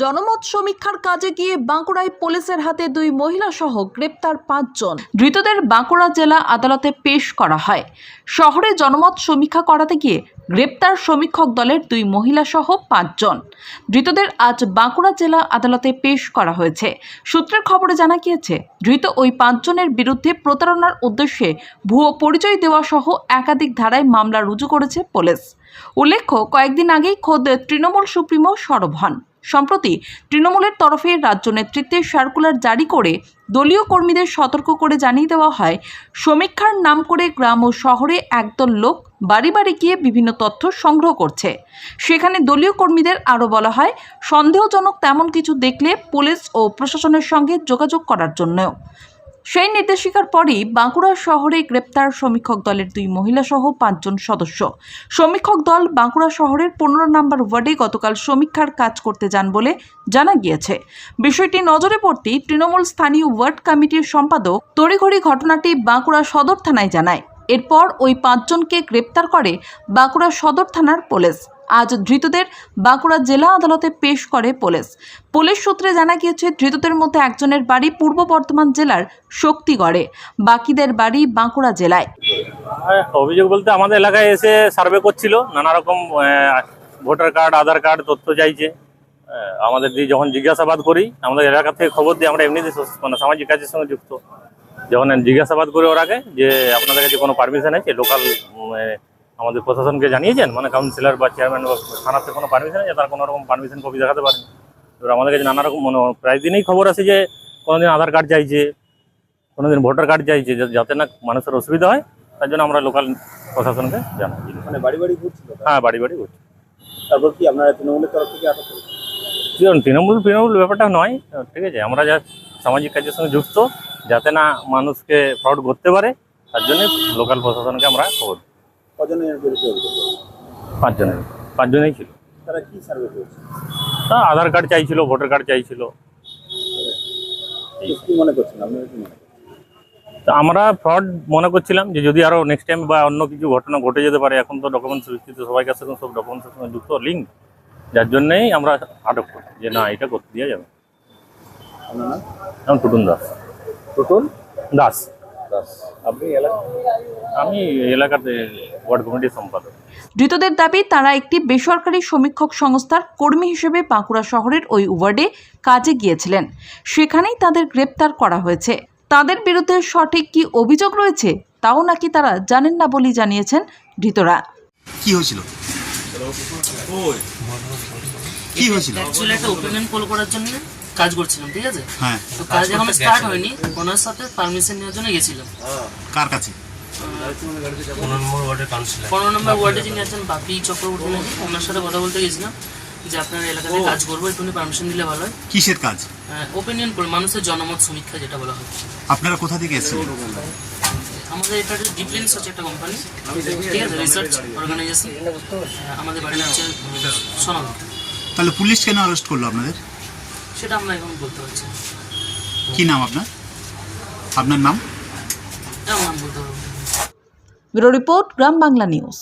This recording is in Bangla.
জনমত সমীক্ষার কাজে গিয়ে বাঁকুড়ায় পুলিশের হাতে দুই মহিলা সহ গ্রেপ্তার পাঁচজন। ধৃতদের বাঁকুড়া জেলা আদালতে পেশ করা হয়। শহরে জনমত সমীক্ষা করাতে গিয়ে গ্রেপ্তার সমীক্ষক দলের দুই মহিলা সহ পাঁচজন। ধৃতদের আজ বাঁকুড়া জেলা আদালতে পেশ করা হয়েছে। সূত্রের খবরে জানা গিয়েছে, ধৃত ওই পাঁচজনের বিরুদ্ধে প্রতারণার উদ্দেশ্যে ভুয়ো পরিচয় দেওয়া সহ একাধিক ধারায় মামলা রুজু করেছে পুলিশ। উল্লেখ্য, কয়েকদিন আগেই খোদ তৃণমূল সুপ্রিমো সরব হন। সম্প্রতি তৃণমূলের তরফে রাজ্য নেতৃত্বের সার্কুলার জারি করে দলীয় কর্মীদের সতর্ক করে জানিয়ে দেওয়া হয়, সমীক্ষার নাম করে গ্রাম ও শহরে একদল লোক বাড়ি বাড়ি গিয়ে বিভিন্ন তথ্য সংগ্রহ করছে। সেখানে দলীয় কর্মীদের আরও বলা হয়, সন্দেহজনক তেমন কিছু দেখলে পুলিশ ও প্রশাসনের সঙ্গে যোগাযোগ করার জন্যও। সেই নির্দেশিকার পরই বাঁকুড়া শহরে গ্রেপ্তার সমীক্ষক দলের দুই মহিলা সহ পাঁচজন সদস্য। সমীক্ষক দল বাঁকুড়া শহরের পনেরো নম্বর ওয়ার্ডে গতকাল সমীক্ষার কাজ করতে যান বলে জানা গিয়েছে। বিষয়টি নজরে পড়তেই তৃণমূল স্থানীয় ওয়ার্ড কমিটির সম্পাদক তড়িঘড়ি ঘটনাটি বাঁকুড়া সদর থানায় জানায়। এরপর ওই পাঁচজনকে গ্রেপ্তার করে বাঁকুড়া সদর থানার পুলিশ। আজ ধৃতদের বাঁকুড়া জেলা আদালতে পেশ করে পুলিশ। পুলিশ সূত্রে জানা গিয়েছে ধৃতদের মধ্যে একজনের বাড়ি পূর্ব বর্ধমান জেলার শক্তিগড়ে। বাকিদের বাড়ি বাঁকুড়া জেলায়। হ্যাঁ, অভিযোগ বলতে আমাদের এলাকায় এসে সার্ভে করছিল। নানা রকম ভোটার কার্ড আধার কার্ড তথ্য চাইছে। আমাদের দিয়ে যখন জিজ্ঞাসাবাদ করি আমাদের এলাকা থেকে খবর দিই আমরা এমনিতে মানে সামাজিক কাজের সঙ্গে যুক্ত। যখন জিজ্ঞাসাবাদ করি ওর আগে যে আপনাদের কাছে কোনো পারমিশন আছে লোকাল আমাদের প্রশাসনকে জানিয়েছেন মানে কাউন্সিলর বা চেয়ারম্যান বা থানাতে কোনো পারমিশন আছে? তারা কোনো রকম পারমিশন কপি দেখাতে পারেন। এবার আমাদের কাছে নানা রকম মানে প্রায় দিনেই খবর আছে যে কোনোদিন আধার কার্ড চাইছে কোনোদিন ভোটার কার্ড চাইছে যাতে না মানুষের অসুবিধা হয় তার জন্য আমরা লোকাল প্রশাসনকে জানাই। মানে বাড়ি বাড়ি ঘুরছিল হ্যাঁ বাড়ি বাড়ি করছি তারপর কি আপনারা তৃণমূলের তরফ থেকে আটক করেছেন? তৃণমূল তৃণমূল ব্যাপারটা নয় ঠিক আছে আমরা যা সামাজিক কাজের সঙ্গে যুক্ত যাতে না মানুষকে ফ্রড করতে পারে তার জন্য লোকাল প্রশাসনকে আমরা খবর। কজনের বিরুদ্ধে অভিযোগ করেছেন? পাঁচজনের। পাঁচজনেই ছিল। তারা কি সার্ভে করেছে? তা আধার কার্ড চাইছিল ভোটার কার্ড চাইছিল। কি মনে করছেন? আপনারা কি মনে করছেন? তা আমরা ফ্রড মনে করছিলাম যে যদি আরও নেক্সট টাইম বা অন্য কিছু ঘটনা ঘটে যেতে পারে এখন তো ডকুমেন্টস বিস্তৃত সবাই কাছে এখন সব ডকুমেন্টসের সঙ্গে যুক্ত লিঙ্ক যার জন্যই আমরা আটক করি যে না এটা করতে দেওয়া যাবে আপনার নাম? যেমন টুটুন দাস। টুটুল দাস। দাস। আপনি এলাকা? আমি এলাকাতে ওয়ার্ড কমিটির সম্পাদক। ধৃতদের দাবি তারা একটি বেসরকারি সমীক্ষক সংস্থার কর্মী হিসেবে বাঁকুড়া শহরের ওই ওয়ার্ডে কাজে গিয়েছিলেন। সেখানেই তাদের গ্রেপ্তার করা হয়েছে। তাদের বিরুদ্ধে সঠিক কি অভিযোগ রয়েছে তাও নাকি তারা জানেন না বলেই জানিয়েছেন ধৃতরা। কি হয়েছিল? কি হয়েছিল? অ্যাকচুয়ালি একটা ওপিনিয়ন পোল করার জন্য কাজ করছিলাম ঠিক আছে? হ্যাঁ। তো কাজ এখনও স্টার্ট হয়নি। ওনার সাথে পারমিশন নেওয়ার জন্য গেছিলাম। কার কাছে? পনেরো নম্বর ওয়ার্ডে যিনি আছেন বাপি চক্রবর্তী নাকি ওনার সাথে কথা বলতে গেছিলাম যে আপনার এলাকাতে কাজ করব একটু পারমিশন দিলে ভালো হয়। কিসের কাজ? ওপিনিয়ন মানুষের জনমত সমীক্ষা যেটা বলা হয়। আপনারা কোথা থেকে এসেছিলেন আমাদের এটা ডিফেন্স হচ্ছে একটা কোম্পানি ঠিক আছে রিসার্চ অর্গানাইজেশন আমাদের বাড়ি হচ্ছে সোনাম তাহলে পুলিশ কেন অ্যারেস্ট করল আপনাদের? সেটা আমরা এখন বলতে পারছি। কি নাম আপনার? আপনার নাম? নাম বলতে। Bureau report Gram Bangla news.